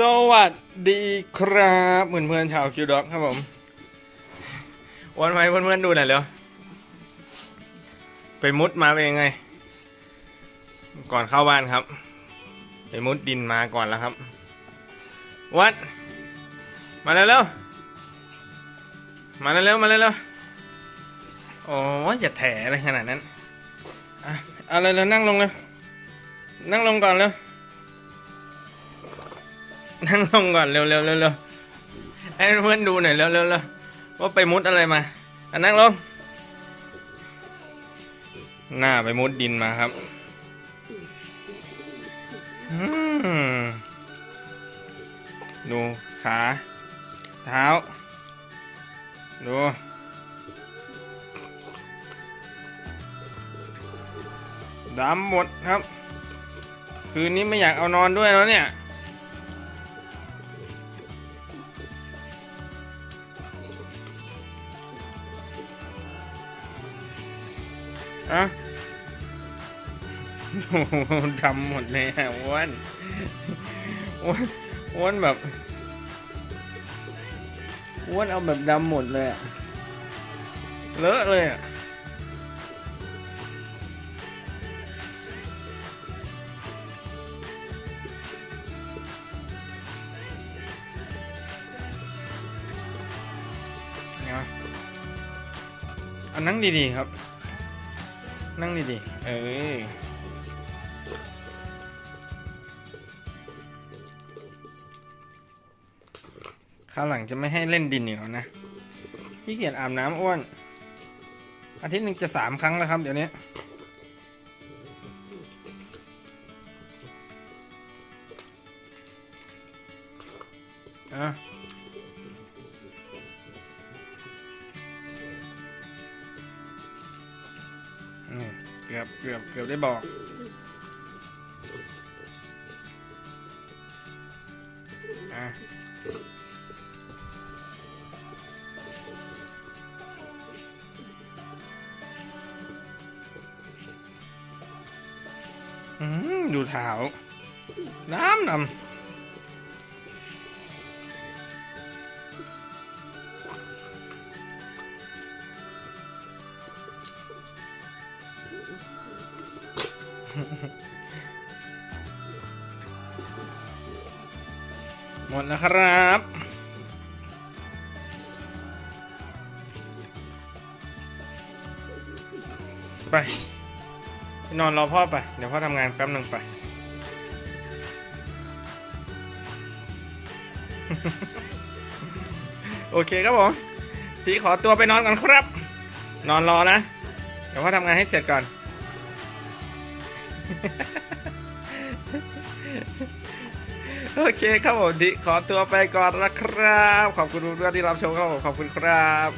สวัสดีครับเพื่อนเพื่อนชาวคิวด็อกครับผมวันไหมเพื่อนเพื่อนๆดูหน่อยเร็วไปมุดมาเป็นยังไง ก่อนเข้าบ้านครับ ไปมุดดินมาก่อนแล้วครับ วัด มาเร็วมาเร็วมาเร็วโอ้ยอย่าแถอะไรขนาดนั้นอะเอาเลยเลยนั่งลงเลยนั่งลงก่อนเร็ว นั่งลงก่อนเร็วเร็วเร็วเร็วให้เพื่อนดูหน่อยเร็วเร็วเร็วว่าไปมุดอะไรมาอะนั่งลงหน้าไปมุดดินมาครับดูขา เท้า ดูดำหมดครับ คืนนี้ไม่อยากเอานอนด้วยแล้วเนี่ย อะโอ้โหดำหมดเลยอะอ้วนอ้วนอ้วนแบบอ้วนเอาแบบดำหมดเลยอะเลอะเลยอะอันนั่งดีๆครับ นั่งดีๆเออคราวหลังจะไม่ให้เล่นดินอีกแล้วนะขี้เกียจอาบน้ำอ้วน อาทิตย์หนึ่งจะสามครั้งแล้วครับ เดี๋ยวนี้อะ เกือบเกือบเกือบได้บอก อะอืมดูเท้าน้ำนำ หมดแล้วครับ ไป นอนรอพ่อไป เดี๋ยวพ่อทำงานแป๊บหนึ่งไป โอเคครับผมทีขอตัวไปนอนก่อนครับ นอนรอนะ เดี๋ยวพ่อทำงานให้เสร็จก่อน โอเคครับผมทีขอตัวไปก่อนนะครับ ขอบคุณทุกท่านที่รับชมครับผมขอบคุณครับ